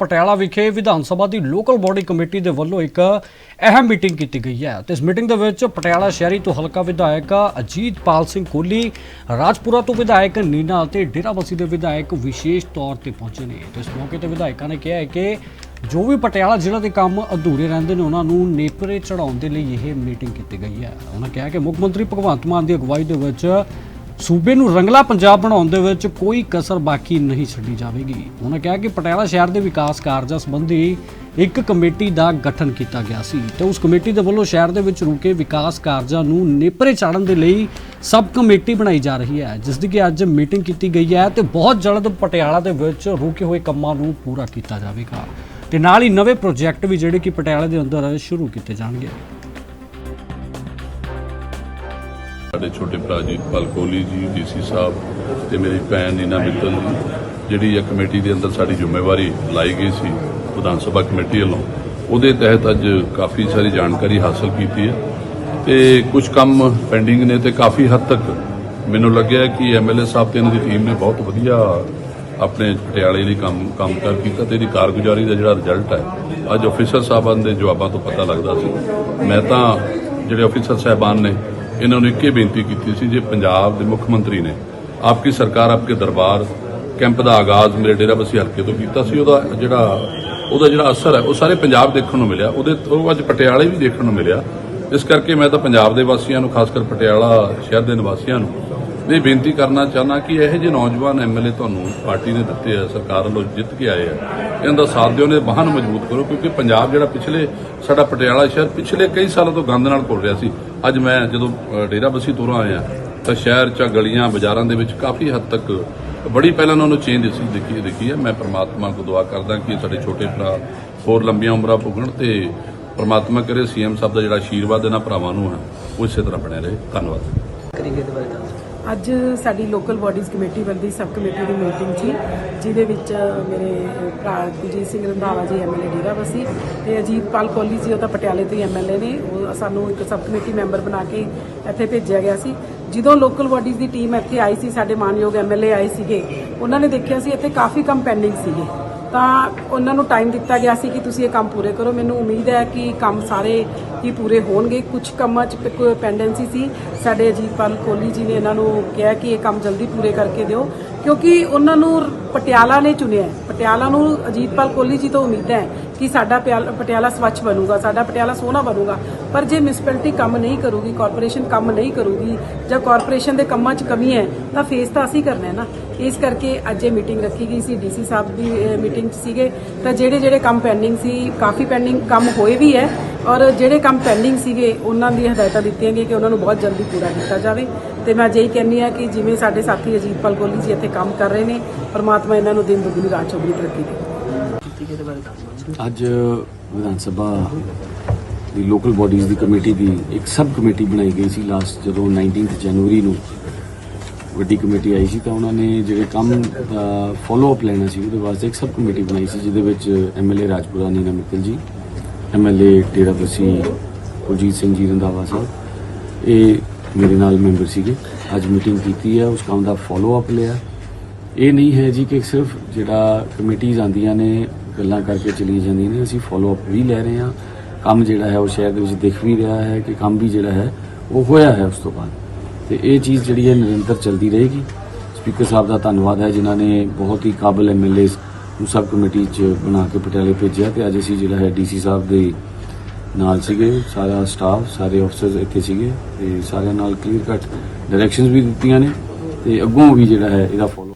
ਪਟਿਆਲਾ ਵਿਖੇ ਵਿਧਾਨ ਸਭਾ ਦੀ local body committee ਦੇ ਵੱਲੋਂ ਇੱਕ ਅਹਿਮ ਮੀਟਿੰਗ ਕੀਤੀ ਗਈ ਹੈ। ਤੇ ਇਸ ਮੀਟਿੰਗ ਦੇ ਵਿੱਚ ਪਟਿਆਲਾ ਸ਼ਹਿਰੀ ਤੋਂ ਹਲਕਾ ਵਿਧਾਇਕ ਅਜੀਤਪਾਲ ਸਿੰਘ ਕੋਹਲੀ ਰਾਜਪੁਰਾ ਤੋਂ ਵਿਧਾਇਕ ਨੀਨਾ ਅਤੇ ਡੇਰਾਬੱਸੀ ਦੇ ਵਿਧਾਇਕ ਵਿਸ਼ੇਸ਼ ਤੌਰ ਤੇ ਪਹੁੰਚੇ ਨੇ। ਤੇ ਇਸ ਮੌਕੇ ਤੇ ਵਿਧਾਇਕਾਂ ਨੇ ਕਿਹਾ ਹੈ ਕਿ ਜੋ ਵੀ ਪਟਿਆਲਾ ਜ਼ਿਲ੍ਹਾ ਦੇ ਕੰਮ ਅਧੂਰੇ ਰਹਿੰਦੇ ਨੇ, ਉਹਨਾਂ ਨੂੰ ਨੇਪਰੇ ਚੜਾਉਣ ਦੇ ਲਈ ਇਹ ਮੀਟਿੰਗ ਕੀਤੀ ਗਈ ਹੈ। ਉਹਨਾਂ ਕਿਹਾ ਕਿ ਮੁੱਖ ਮੰਤਰੀ ਭਗਵੰਤ ਮਾਨ ਦੀ ਅਗਵਾਈ ਦੇ ਵਿੱਚ ਸੂਬੇ ਨੂੰ ਰੰਗਲਾ ਪੰਜਾਬ ਬਣਾਉਣ ਦੇ ਵਿੱਚ ਕੋਈ ਕਸਰ ਬਾਕੀ ਨਹੀਂ ਛੱਡੀ ਜਾਵੇਗੀ। ਉਹਨਾਂ ਕਿਹਾ ਕਿ ਪਟਿਆਲਾ ਸ਼ਹਿਰ ਦੇ ਵਿਕਾਸ ਕਾਰਜਾਂ ਸੰਬੰਧੀ ਇੱਕ ਕਮੇਟੀ ਦਾ ਗਠਨ ਕੀਤਾ ਗਿਆ ਸੀ ਤੇ ਉਸ ਕਮੇਟੀ ਦੇ ਵੱਲੋਂ ਸ਼ਹਿਰ ਦੇ ਵਿੱਚ ਰੁਕੇ ਵਿਕਾਸ ਕਾਰਜਾਂ ਨੂੰ ਨੇਪਰੇ ਚਾੜਨ ਦੇ ਲਈ ਸਬ ਕਮੇਟੀ ਬਣਾਈ ਜਾ ਰਹੀ ਹੈ, ਜਿਸ ਦੀ ਕਿ ਅੱਜ ਮੀਟਿੰਗ ਕੀਤੀ ਗਈ ਹੈ ਤੇ ਬਹੁਤ ਜਲਦ ਪਟਿਆਲਾ ਦੇ ਵਿੱਚ ਰੁਕੇ ਹੋਏ ਕੰਮਾਂ ਨੂੰ ਪੂਰਾ ਕੀਤਾ ਜਾਵੇਗਾ। ਤੇ ਨਾਲ ਹੀ ਨਵੇਂ ਪ੍ਰੋਜੈਕਟ ਵੀ ਜਿਹੜੇ ਕਿ ਪਟਿਆਲਾ ਦੇ ਅੰਦਰ ਸ਼ੁਰੂ ਕੀਤੇ ਜਾਣਗੇ। ਸਾਡੇ ਛੋਟੇ ਭਰਾ ਜੀ, ਪਲ ਕੋਹਲੀ ਜੀ, ਡੀਸੀ ਸਾਹਿਬ ਤੇ ਮੇਰੀ ਭੈਣ ਨੀਨਾ ਮਿੱਤਲ ਜੀ, ਜਿਹੜੀ ਇਹ ਕਮੇਟੀ ਦੇ ਅੰਦਰ ਸਾਡੀ ਜ਼ਿੰਮੇਵਾਰੀ ਲਾਈ ਗਈ ਸੀ ਵਿਧਾਨ ਸਭਾ ਕਮੇਟੀ ਵੱਲੋਂ। ਉਹਦੇ ਤਹਿਤ ਅੱਜ ਕਾਫੀ ਸਾਰੀ ਜਾਣਕਾਰੀ ਹਾਸਲ ਕੀਤੀ ਹੈ ਤੇ ਕੁਝ ਕੰਮ ਪੈਂਡਿੰਗ ਨੇ ਤੇ ਕਾਫੀ ਹੱਦ ਤੱਕ ਮੈਨੂੰ ਲੱਗਿਆ ਕਿ ਐਮਐਲਏ ਸਾਹਿਬ ਤੇ ਇਹਨਾਂ ਦੀ ਟੀਮ ਨੇ ਬਹੁਤ ਵਧੀਆ ਆਪਣੇ ਪਟਿਆਲੇ ਲਈ ਕੰਮ ਕੰਮ ਕਰ ਕੀਤਾ ਤੇ ਇਹਦੀ ਕਾਰਗੁਜ਼ਾਰੀ ਦਾ ਜਿਹੜਾ ਰਿਜ਼ਲਟ ਹੈ, ਅੱਜ ਅਫੀਸਰ ਸਾਹਿਬਾਨ ਦੇ ਜਵਾਬਾਂ ਤੋਂ ਪਤਾ ਲੱਗਦਾ ਸੀ। ਮੈਂ ਤਾਂ ਜਿਹੜੇ ਅਫੀਸਰ ਸਾਹਿਬਾਨ ਨੇ ਇਹਨਾਂ ਨੂੰ ਇੱਕੇ ਬੇਨਤੀ ਕੀਤੀ ਸੀ ਜੇ ਪੰਜਾਬ ਦੇ ਮੁੱਖ ਮੰਤਰੀ ਨੇ ਆਪਕੀ ਸਰਕਾਰ, ਆਪਕੇ ਦਰਬਾਰ, ਕੈਂਪ ਦਾ ਆਗਾਜ਼ ਮੇਰੇ ਡੇਰਾਬੱਸੀ ਹਲਕੇ ਤੋਂ ਕੀਤਾ ਸੀ, ਉਹਦਾ ਜਿਹੜਾ ਉਹਦਾ ਜਿਹੜਾ ਅਸਰ ਹੈ, ਉਹ ਸਾਰੇ ਪੰਜਾਬ ਦੇਖਣ ਨੂੰ ਮਿਲਿਆ, ਉਹਦੇ ਉਹ ਅੱਜ ਪਟਿਆਲੇ ਵੀ ਦੇਖਣ ਨੂੰ ਮਿਲਿਆ। ਇਸ ਕਰਕੇ ਮੈਂ ਤਾਂ ਪੰਜਾਬ ਦੇ ਵਾਸੀਆਂ ਨੂੰ ਖਾਸ ਕਰ ਪਟਿਆਲਾ ਸ਼ਹਿਰ ਦੇ ਨਿਵਾਸੀਆਂ ਨੂੰ ਇਹ ਬੇਨਤੀ ਕਰਨਾ ਚਾਹਨਾ ਕਿ ਇਹੋ ਜਿਹੇ ਨੌਜਵਾਨ ਐਮਐਲਏ ਤੁਹਾਨੂੰ ਪਾਰਟੀ ਨੇ ਦਿੱਤੇ ਆ ਸਰਕਾਰ ਵੱਲੋਂ ਜਿੱਤ ਕੇ ਆਏ ਆ। ਇਹਨਾਂ ਦਾ ਸਾਥ ਦਿਓ ਨੇ ਬਾਹਨ ਮਜ਼ਬੂਤ ਕਰੋ ਕਿਉਂਕਿ ਪੰਜਾਬ ਜਿਹੜਾ ਪਿਛਲੇ ਸਾਡਾ ਪਟਿਆਲਾ ਸ਼ਹਿਰ ਪਿਛਲੇ ਕਈ ਸਾਲਾਂ ਤੋਂ ਗੰਦ ਨਾਲ ਘੁਲ ਰਿਹਾ ਸੀ। ਅੱਜ ਮੈਂ ਜਦੋਂ ਅ, ਡੇਰਾਬੱਸੀ ਤੁਰਾਂ ਆਇਆ ਤਾਂ ਸ਼ਹਿਰ ਚ ਗਲੀਆਂ ਬਾਜ਼ਾਰਾਂ ਦੇ ਵਿੱਚ ਕਾਫੀ ਹੱਦ ਤੱਕ ਬੜੀ ਪਹਿਲਾਂ ਉਹਨਾਂ ਨੂੰ ਚੇਂਜ ਦਿਸੀ ਦੇਖੀ ਦੇਖੀ ਹੈ। ਮੈਂ ਪ੍ਰਮਾਤਮਾ ਕੋ ਦੁਆ ਕਰਦਾ ਕਿ ਸਾਡੇ ਛੋਟੇ ਭਰਾ ਹੋਰ ਲੰਬੀਆਂ ਉਮਰਾਂ ਭੁਗਣ ਤੇ ਪ੍ਰਮਾਤਮਾ ਕਰੇ ਸੀਐਮ ਸਾਹਿਬ ਦਾ ਜਿਹੜਾ ਆਸ਼ੀਰਵਾਦ ਇਹਨਾਂ ਭਰਾਵਾਂ ਨੂੰ ਹੈ ਉਹ ਇਸੇ ਤਰ੍ਹਾਂ ਬਣਿਆ ਰਹੇ। ਧੰਨਵਾਦ। ਕਰੀਏ ਇਹਦੇ ਬਾਰੇ ਦੱਸੋ। ਅੱਜ ਸਾਡੀ ਲੋਕਲ ਬਾਡੀਜ਼ ਕਮੇਟੀ ਵੱਲੋਂ ਸਬ ਕਮੇਟੀ ਦੀ ਮੀਟਿੰਗ ਸੀ, ਜਿਹਦੇ ਵਿੱਚ ਮੇਰੇ ਭਰਾ ਗੁਰਜੀਤ ਸਿੰਘ ਰੰਧਾਵਾ ਜੀ ਐਮਐਲਏ ਡੇਰਾਬੱਸੀ ਤੇ ਅਜੀਤਪਾਲ ਕੋਹਲੀ ਜੀ, ਉਹ ਤਾਂ ਪਟਿਆਲੇ ਤੋਂ ਹੀ ਐਮਐਲਏ ਨੇ, ਉਹ ਸਾਨੂੰ ਇੱਕ ਸਬ ਕਮੇਟੀ ਮੈਂਬਰ ਬਣਾ ਕੇ ਇੱਥੇ ਭੇਜਿਆ ਗਿਆ ਸੀ। ਜਦੋਂ ਲੋਕਲ ਬਾਡੀਜ਼ ਦੀ ਟੀਮ ਇੱਥੇ ਆਈ ਸੀ, ਸਾਡੇ ਮਾਨਯੋਗ ਐਮਐਲਏ ਆਏ ਸੀਗੇ, ਉਹਨਾਂ ਨੇ ਦੇਖਿਆ ਸੀ ਇੱਥੇ ਕਾਫੀ ਕੰਮ ਪੈਂਡਿੰਗ ਸੀਗੇ। ਤਾਂ ਉਹਨਾਂ ਨੂੰ ਟਾਈਮ ਦਿੱਤਾ ਗਿਆ ਸੀ ਕਿ ਤੁਸੀਂ ਇਹ ਕੰਮ ਪੂਰੇ ਕਰੋ। ਮੈਨੂੰ ਉਮੀਦ ਹੈ ਕਿ ਕੰਮ ਸਾਰੇ ਹੀ ਪੂਰੇ ਹੋਣਗੇ। ਕੁਝ ਕੰਮਾਂ 'ਚ ਕੋਈ ਪੈਂਡੈਂਸੀ ਸੀ। ਸਾਡੇ ਅਜੀਤਪਾਲ ਕੋਹਲੀ ਜੀ ਨੇ ਇਹਨਾਂ ਨੂੰ ਕਿਹਾ ਕਿ ਇਹ ਕੰਮ ਜਲਦੀ ਪੂਰੇ ਕਰਕੇ ਦਿਓ। ਕਿਉਂਕਿ ਉਹਨਾਂ ਨੂੰ ਪਟਿਆਲਾ ਨੇ ਚੁਣਿਆ ਪਟਿਆਲਾ ਨੂੰ ਅਜੀਤਪਾਲ ਕੋਹਲੀ ਜੀ ਤੋਂ ਉਮੀਦ ਹੈ ਕਿ ਸਾਡਾ ਪਿਆਲ- ਪਟਿਆਲਾ ਸਵੱਛ ਬਣੂਗਾ, ਸਾਡਾ ਪਟਿਆਲਾ ਸੋਹਣਾ ਬਣੂਗਾ। ਪਰ ਜੇ ਮਿਊਨਿਸਪੈਲਿਟੀ ਕੰਮ ਨਹੀਂ ਕਰੂਗੀ ਕਾਰਪੋਰੇਸ਼ਨ ਕੰਮ ਨਹੀਂ ਕਰੂਗੀ ਜਾਂ ਕਾਰਪੋਰੇਸ਼ਨ ਦੇ ਕੰਮਾਂ 'ਚ ਕਮੀ ਹੈ ਤਾਂ ਫੇਸ ਤਾਂ ਅਸੀਂ ਕਰਨਾ ਹੈ ਨਾ। ਇਸ ਕਰਕੇ ਅੱਜ ਇਹ ਮੀਟਿੰਗ ਰੱਖੀ ਗਈ ਸੀ ਡੀਸੀ ਸਾਹਿਬ ਦੀ ਮੀਟਿੰਗ 'ਚ ਸੀਗੇ। ਤਾਂ ਜਿਹੜੇ ਜਿਹੜੇ ਕੰਮ ਪੈਂਡਿੰਗ ਸੀ ਕਾਫੀ ਪੈਂਡਿੰਗ ਕੰਮ ਹੋਏ ਵੀ ਹੈ ਔਰ ਜਿਹੜੇ ਕੰਮ ਪੈਂਡਿੰਗ ਸੀਗੇ ਉਹਨਾਂ ਦੀ ਹਦਾਇਤਾਂ ਦਿੱਤੀਆਂ ਗਈਆਂ ਕਿ ਉਹਨਾਂ ਨੂੰ ਬਹੁਤ ਜਲਦੀ ਪੂਰਾ ਕੀਤਾ ਜਾਵੇ। ਤੇ ਮੈਂ ਅਜਿਹੀ ਕਹਿੰਦੀ ਆ ਕਿ ਜਿਵੇਂ ਸਾਡੇ ਸਾਥੀ ਅਜੀਤਪਾਲ ਗੋਲੀ ਜੀ ਇੱਥੇ ਕੰਮ ਕਰ ਰਹੇ ਨੇ ਪਰਮਾਤਮਾ ਇਹਨਾਂ ਨੂੰ ਦਿਨ ਦੁਗਣੀ ਰਾਤ ਚੌਗੁਣੀ ਤਰੱਕੀ ਦੇ। ਅੱਜ ਵਿਧਾਨ ਸਭਾ ਦੀ ਲੋਕਲ ਬਾਡੀਜ਼ ਦੀ ਕਮੇਟੀ ਦੀ ਇੱਕ ਸਬ ਕਮੇਟੀ ਬਣਾਈ ਗਈ ਸੀ ਲਾਸਟ ਜਦੋਂ 19th ਜਨਵਰੀ ਨੂੰ ਵੱਡੀ ਕਮੇਟੀ ਆਈ ਸੀ ਤਾਂ ਉਹਨਾਂ ਨੇ ਜਿਹੜੇ ਕੰਮ ਦਾ ਫਾਲੋ ਅਪ ਲੈਣਾ ਸੀ ਉਹਦੇ ਵਾਸਤੇ ਇੱਕ ਸਬ ਕਮੇਟੀ ਬਣਾਈ ਸੀ ਜਿਹਦੇ ਵਿੱਚ ਐਮਐਲਏ ਰਾਜਪੁਰਾ ਨੀਨਾ ਮਿੱਤਲ ਜੀ ਐਮਐਲਏ ਡੇਰਾਬੱਸੀ ਕੁਲਜੀਤ ਸਿੰਘ ਜੀ ਰੰਧਾਵਾ ਸਾਹਿਬ, ਇਹ ਮੇਰੇ ਨਾਲ ਮੈਂਬਰ ਸੀਗੇ। ਅੱਜ ਮੀਟਿੰਗ ਕੀਤੀ ਹੈ, ਉਸ ਕੰਮ ਦਾ ਫਾਲੋ ਅਪ ਲਿਆ। ਇਹ ਨਹੀਂ ਹੈ ਜੀ ਕਿ ਸਿਰਫ ਜਿਹੜਾ ਕਮੇਟੀਆਂ ਆਉਂਦੀਆਂ ਨੇ, ਗੱਲਾਂ ਕਰਕੇ ਚਲੀ ਜਾਂਦੀਆਂ ਨੇ, ਅਸੀਂ ਫਾਲੋ ਅਪ ਵੀ ਲੈ ਰਹੇ ਹਾਂ। ਕੰਮ ਜਿਹੜਾ ਹੈ ਉਹ ਸ਼ਹਿਰ ਦੇ ਵਿੱਚ ਦਿਖ ਵੀ ਰਿਹਾ ਹੈ, ਕਿ ਕੰਮ ਵੀ ਜਿਹੜਾ ਹੈ ਉਹ ਹੋਇਆ ਹੈ ਉਸ ਤੋਂ ਬਾਅਦ। ਤੇ ਇਹ ਚੀਜ਼ ਜਿਹੜੀ ਹੈ ਨਿਰੰਤਰ ਚੱਲਦੀ ਰਹੇਗੀ। ਸਪੀਕਰ ਸਾਹਿਬ ਦਾ ਧੰਨਵਾਦ ਹੈ, ਜਿਨ੍ਹਾਂ ਨੇ ਬਹੁਤ ਹੀ ਕਾਬਲ ਐਮਐਲਏ ਨੂੰ ਸਬ ਕਮੇਟੀ 'ਚ ਬਣਾ ਕੇ ਪਟਿਆਲੇ ਭੇਜਿਆ ਤੇ ਅੱਜ ਅਸੀਂ ਜਿਹੜਾ ਹੈ ਡੀਸੀ ਸਾਹਿਬ ਦੇ ਨਾਲ ਸੀਗੇ। ਸਾਰਾ ਸਟਾਫ ਸਾਰੇ ਅਫਸਰਸ ਇੱਥੇ ਸੀਗੇ ਤੇ ਸਾਰਿਆਂ ਨਾਲ ਕਲੀਅਰ ਕੱਟ ਡਾਇਰੈਕਸ਼ਨਸ ਵੀ ਦਿੱਤੀਆਂ ਨੇ ਤੇ ਅੱਗੋਂ ਵੀ ਜਿਹੜਾ ਹੈ ਇਹਦਾ ਫਾਲੋ